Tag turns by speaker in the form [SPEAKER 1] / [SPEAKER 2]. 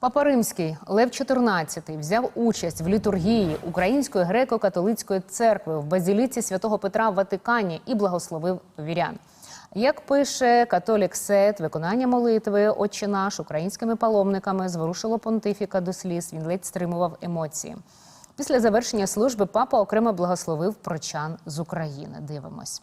[SPEAKER 1] Папа Римський Лев XIV взяв участь в літургії Української греко-католицької церкви в базіліці святого Петра в Ватикані і благословив вірян. Як пише католік Сет, виконання молитви Отче наш українськими паломниками зворушило понтифіка до сліз. Він ледь стримував емоції. Після завершення служби папа окремо благословив прочан з України. Дивимось.